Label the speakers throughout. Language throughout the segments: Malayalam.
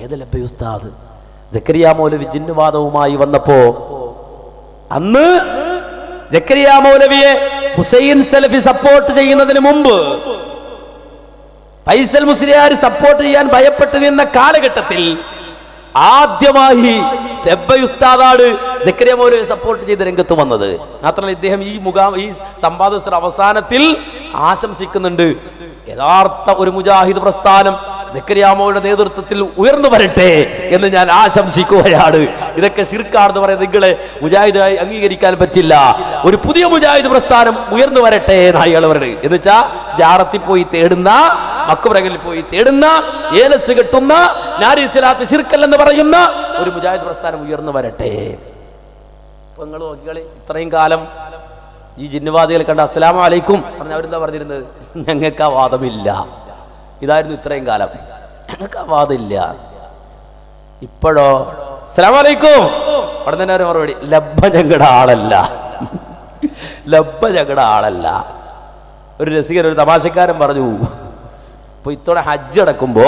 Speaker 1: ഏത് ലബ്ബ ഉസ്താദ്? വിജിന്നുവാദവുമായി വന്നപ്പോ അന്ന് ജക്കരിയാമോലവിയെ ഹുസൈൻ സലഫി സപ്പോർട്ട് ചെയ്യുന്നതിന് മുമ്പ് ഫൈസൽ മുസ്ലിയാർ സപ്പോർട്ട് ചെയ്യാൻ ഭയപ്പെട്ടു നിന്ന കാലഘട്ടത്തിൽ ആദ്യമായി ഉസ്താദാണ് ജക്കരിയ മൗലവി സപ്പോർട്ട് ചെയ്ത് രംഗത്ത് വന്നത്. മാത്രമല്ല ഇദ്ദേഹം ഈ മുഖാം ഈ സമ്പാദ അവസാനത്തിൽ ആശംസിക്കുന്നുണ്ട്. യഥാർത്ഥ ഒരു മുജാഹിദ് പ്രസ്ഥാനം ജക്കരിയാമോയുടെ നേതൃത്വത്തിൽ ഉയർന്നു വരട്ടെ എന്ന് ഞാൻ ആശംസിക്കുകയാണ്. ഇതൊക്കെ ശിർക്കാണെന്ന് പറയുന്നത് നിങ്ങളെ മുജാഹിദായി അംഗീകരിക്കാൻ പറ്റില്ല. ഒരു പുതിയ മുജാഹിദ് പ്രസ്ഥാനം ഉയർന്നു വരട്ടെ എന്നായി പറയുന്നത് എന്ന് വെച്ചാൽ ജാറത്തിൽ പോയി തേടുന്ന മക്കുറകളിൽ പോയി തേടുന്ന ഏലസ് കെട്ടുന്ന നാരീസിലാത്ത് ശിർക്കല്ലെന്ന് പറയുന്ന ഒരു മുജാഹിദ് പ്രസ്ഥാനം ഉയർന്നു വരട്ടെ. അപ്പൊ നിങ്ങൾ ഇത്രയും കാലം ഈ ജിന്നുവാദികൾ കണ്ട അസ്സലാമലൈക്കും പറഞ്ഞ അവരെന്താ പറഞ്ഞിരുന്നത്? ഞങ്ങൾക്ക് ആ വാദമില്ല. ഇതായിരുന്നു ഇത്രയും കാലം. ഞങ്ങൾക്ക് വാദില്ല ഇപ്പോഴോ? അസ്സലാമു അലൈക്കും. അവിടെ തന്നെ ഒരു മറുപടി. ലബ്ബ ഞങ്ങളുടെ ആളല്ല. ലബ്ബ ഞങ്ങളുടെ ആളല്ല. ഒരു രസികൻ ഒരു തമാശക്കാരൻ പറഞ്ഞു അപ്പൊ ഇത്തോടെ ഹജ്ജ് അടക്കുമ്പോ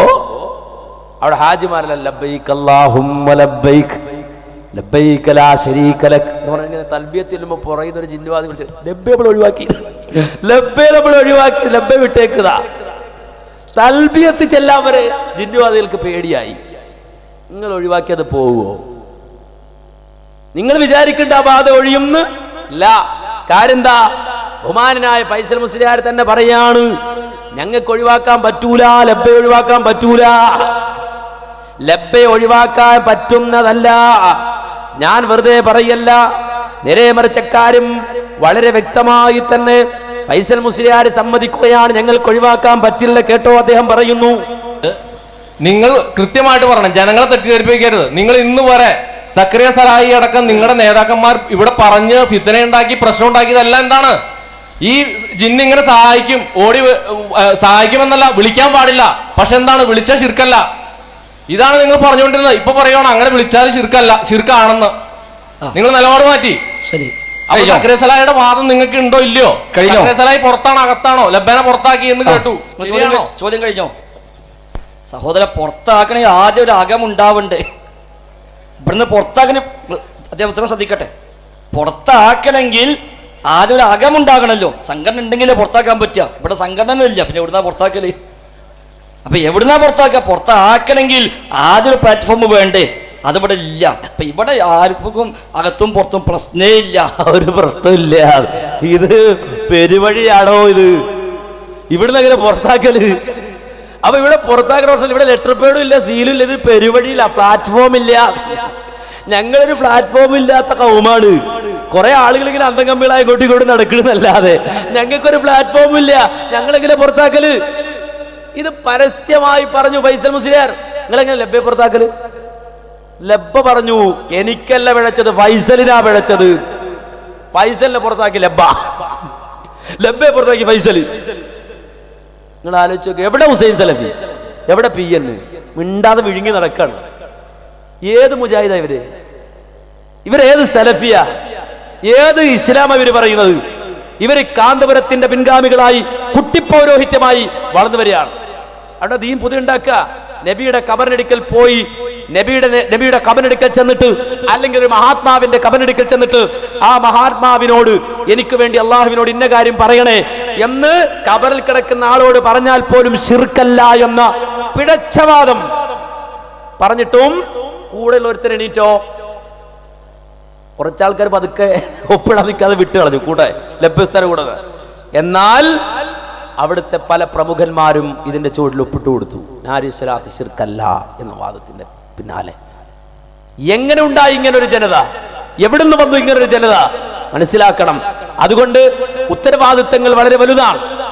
Speaker 1: അവിടെ ഹാജിമാരല്ല ലബ്ബൈക്ക് അല്ലാഹുമ്മ ലബ്ബൈക്ക് ലബ്ബൈക ലാ ശരീക ലക്. എന്ന് പറഞ്ഞാൽ തൽബിയത്ത് ചെല്ലുമ്പോൾ പുറയുന്ന ഒരു ജിന്നുവാദി വിളിച്ച് ലബ്ബെ നമ്മൾ ഒഴിവാക്കി ലബ്ബെ നമ്മൾ ഒഴിവാക്കി ലബ്ബെ വിട്ടേക്കുക തൽബിയത്ത് ചെല്ലാൻ വരെ ജിന്നുവാദികൾക്ക് പേടിയായി. നിങ്ങൾ ഒഴിവാക്കിയത് പോവുമോ നിങ്ങൾ വിചാരിക്കേണ്ട ആ ബാധ ഒഴിയുന്ന്? ഇല്ല കാര്യം എന്താ ബഹുമാനായ ഫൈസൽ മുസ്ലിയാർ തന്നെ പറയാണ് ഞങ്ങൾക്ക് ഒഴിവാക്കാൻ പറ്റൂല ലബ്ബെ ഒഴിവാക്കാൻ പറ്റൂല. ലബ്ബെ ഒഴിവാക്കാൻ പറ്റുന്നതല്ല. ഞാൻ വെറുതെ പറയല്ല നേരെ മറിച്ചക്കാരും വളരെ വ്യക്തമായി തന്നെ ഫൈസൽ മുസ്ലിയാർ സമ്മതിക്കുകയാണ്. ഞങ്ങൾക്ക് ഒഴിവാക്കാൻ പറ്റില്ല കേട്ടോ അദ്ദേഹം പറയുന്നു.
Speaker 2: നിങ്ങൾ കൃത്യമായിട്ട് പറയണം. ജനങ്ങളെ തെറ്റിദ്ധരിപ്പിക്കരുത്. നിങ്ങൾ ഇന്ന് വരെ സക്രിയ സലായി അടക്കം നിങ്ങളുടെ നേതാക്കന്മാർ ഇവിടെ പറഞ്ഞ് ഫിത്തന ഉണ്ടാക്കി പ്രശ്നം ഉണ്ടാക്കിയതെല്ലാം എന്താണ്? ഈ ജിന്ന് ഇങ്ങനെ സഹായിക്കും ഓടി സഹായിക്കുമെന്നല്ല വിളിക്കാൻ പാടില്ല. പക്ഷെ എന്താണ്? വിളിച്ച ശിർക്കല്ല. ഇതാണ് നിങ്ങൾ പറഞ്ഞുകൊണ്ടിരുന്നത്. ഇപ്പൊ പറയുകയാണ് അങ്ങനെ വിളിച്ചാൽ ശിർക്കല്ല ശിർക്കാണെന്ന്. നിങ്ങൾ നിലപാട് മാറ്റി.
Speaker 3: ശരി. കഴിഞ്ഞോ?
Speaker 2: വാദം നിങ്ങൾക്ക് ഉണ്ടോ ഇല്ലയോ? സക്രിയ പുറത്താണോ അകത്താണോ? ലബേന പുറത്താക്കി എന്ന് കേട്ടു.
Speaker 3: ചോദ്യം കഴിഞ്ഞോ സഹോദര പുറത്താക്കണമെങ്കിൽ ആദ്യം ഒരു അകമുണ്ടാവണ്ടേ ഇവിടുന്ന് പുറത്താക്കണ അദ്ദേഹം ശ്രദ്ധിക്കട്ടെ. പുറത്താക്കണമെങ്കിൽ ആദ്യം ഒരു അകമുണ്ടാകണമല്ലോ സംഘടന ഉണ്ടെങ്കിലേ പുറത്താക്കാൻ പറ്റുക. ഇവിടെ സംഘടന ഇല്ല. പിന്നെ എവിടുന്നാ പുറത്താക്കൽ? അപ്പൊ എവിടുന്നാ പുറത്താക്കുക? പുറത്താക്കണമെങ്കിൽ ആദ്യം ഒരു പ്ലാറ്റ്ഫോം വേണ്ടേ? അതിവിടെ ഇല്ല. അപ്പൊ ഇവിടെ ആർക്കും അകത്തും പുറത്തും പ്രശ്നേ ഇല്ല.
Speaker 1: ഒരു പ്രശ്നമില്ല ഇത് പെരുവഴിയാണോ ഇത്? ഇവിടുന്ന് എങ്ങനെ പുറത്താക്കൽ? അപ്പൊ ഇവിടെ പുറത്താക്കുന്ന പ്രശ്നം ഇവിടെ ലെറ്റർ പേഡും ഇല്ല സീലും ഇല്ല. ഇത് പെരുവഴിയില്ല പ്ലാറ്റ്ഫോം ഇല്ല. ഞങ്ങളൊരു പ്ലാറ്റ്ഫോം ഇല്ലാത്ത കൗമാണ്. കുറെ ആളുകൾ ഇങ്ങനെ അന്തം കമ്പികളായി അങ്ങോട്ടും ഇങ്ങോട്ടും നടക്കണമെന്നല്ലാതെ ഞങ്ങൾക്കൊരു പ്ലാറ്റ്ഫോം ഇല്ല. ഞങ്ങളെങ്ങനെ പുറത്താക്കൽ? ഇത് പരസ്യമായി പറഞ്ഞു ഫൈസൽ മുസ്ലിയാർ. നിങ്ങളെങ്ങനെ ലഭ്യ പുറത്താക്കൽ? ലബ്ബ പറഞ്ഞു എനിക്കല്ല പിഴച്ചത് ഫൈസലിനാ പിഴച്ചത് ഫൈസലിനെ പുറത്താക്കി ലബ്ബ. ലബ്ബെ പുറത്താക്കി ഫൈസൽ നിങ്ങൾ ആലോചിച്ച് എവിടെ ഹുസൈൻ സലഫി? എവിടെ പി എന്ന്? മിണ്ടാതെ വിഴുങ്ങി നടക്കാണ്. ഏത് മുജാഹിദ ഇവർ? ഇവരേത് സലഫിയ? ഏത് ഇസ്ലാം ഇവർ പറയുന്നത്? ഇവർ കാന്തപുരത്തിന്റെ പിൻഗാമികളായി കുട്ടിപ്പൗരോഹിത്യമായി വളർന്നു വരികയാണ്. അവിടെ ദീൻ പുതിയ ഉണ്ടാക്കുക. നബിയുടെ കബറിനടുക്കൽ പോയി നബിയുടെ നബിയുടെ കബനെടുക്കൽ ചെന്നിട്ട് അല്ലെങ്കിൽ ഒരു മഹാത്മാവിന്റെ കബനെടുക്കൽ ചെന്നിട്ട് ആ മഹാത്മാവിനോട് എനിക്ക് വേണ്ടി അള്ളാഹുവിനോട് ഇന്ന കാര്യം പറയണേ എന്ന് കബറിൽ കിടക്കുന്ന ആളോട് പറഞ്ഞാൽ പോലും ശിർക്കല്ല എന്ന പിടച്ചവാദം പറഞ്ഞിട്ടും കൂടെ ഒരുത്തൻ എണീറ്റോ? കുറച്ചാൾക്കാർ പതുക്കെ ഒപ്പിടാൻ നിൽക്കാതെ വിട്ട് കളഞ്ഞു കൂടെ ലഭ്യസ്ഥര കൂടെ. എന്നാൽ അവിടുത്തെ പല പ്രമുഖന്മാരും ഇതിന്റെ ചുവട്ടിൽ ഒപ്പിട്ട് കൊടുത്തു. നാരിസ്വലാത്ത് ശിർക്കല്ല എന്ന വാദത്തിന്റെ പിന്നാലെ. എങ്ങനെ ഉണ്ടായി ഇങ്ങനെ ഒരു ജനത? എവിടുന്ന് വന്നു ഇങ്ങനെ ഒരു ജനത? മനസ്സിലാക്കണം. അതുകൊണ്ട് ഉത്തരവാദിത്തങ്ങൾ വളരെ വലുതാണ്.